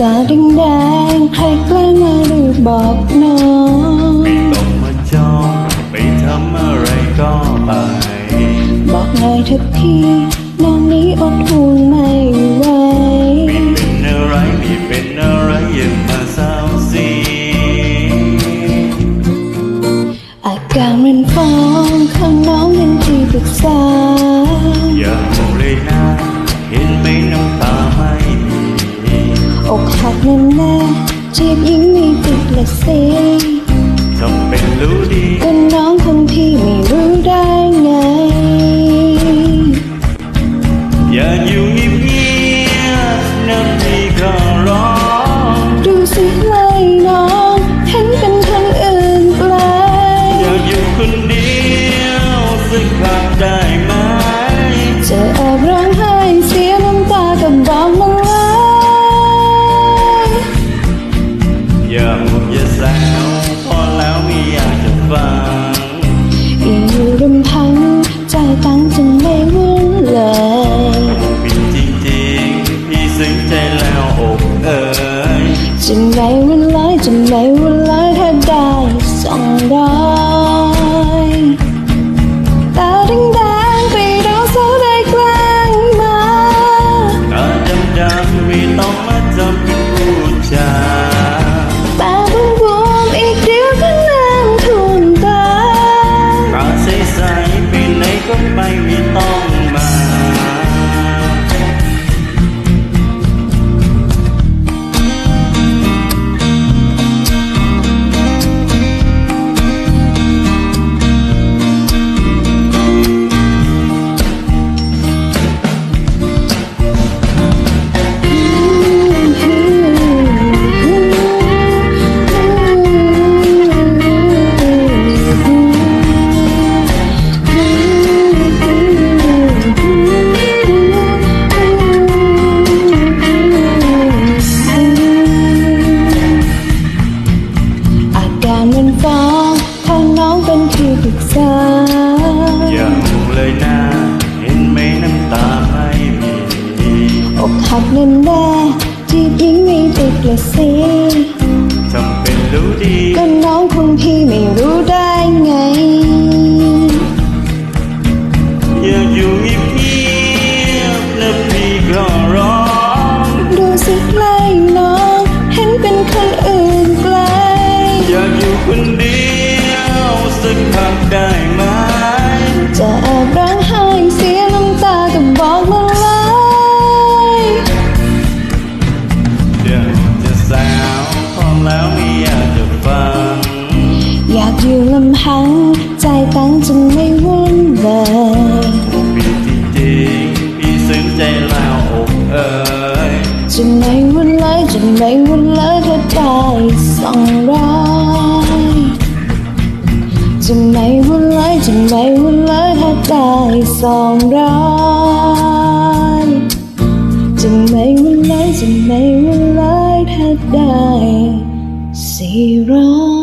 จาดิงแดงใครแกล้งมาหรือบอกน้องไม่ต้องมาจองไปทำอะไรก็ไป บอกหน่อยเถอะพี่น้องนี้ แน่แน่ๆจีบยิ่งมีติดละสิทำเป็นรู้ดีก็น้องคนพี่ไม่รู้ได้ไง อย่าอยู่เงียบๆนะพี่ จะไม่วุ่นเลยจะไม่วุ่นเลยถ้าได้สองร้อยตาแดงๆไปเราเศร้าได้กลางมาตาดำๆไม่ต้องมา ๆจีบยิงไม่ติดละสิ ทำเป็นรู้ดี ก็น้องคงพี่ไม่รู้ แล้วไม่อยากจะฟัง อยากอยู่ลำพัง ใจตั้งจนไม่วุ่นเลยผิดจริงๆพี่ซึ้งใจแล้วอกเอ่ยจะไม่วุ่นเลยจะไม่วุ่นเลยถ้าได้สองร้อยจะไม่วุ่นเลยจะไม่วุ่นเลยถ้าได้สองร้อยจะไม่วุ่นเลยจะไม่วุ่นเลยถ้าได้ hero. run.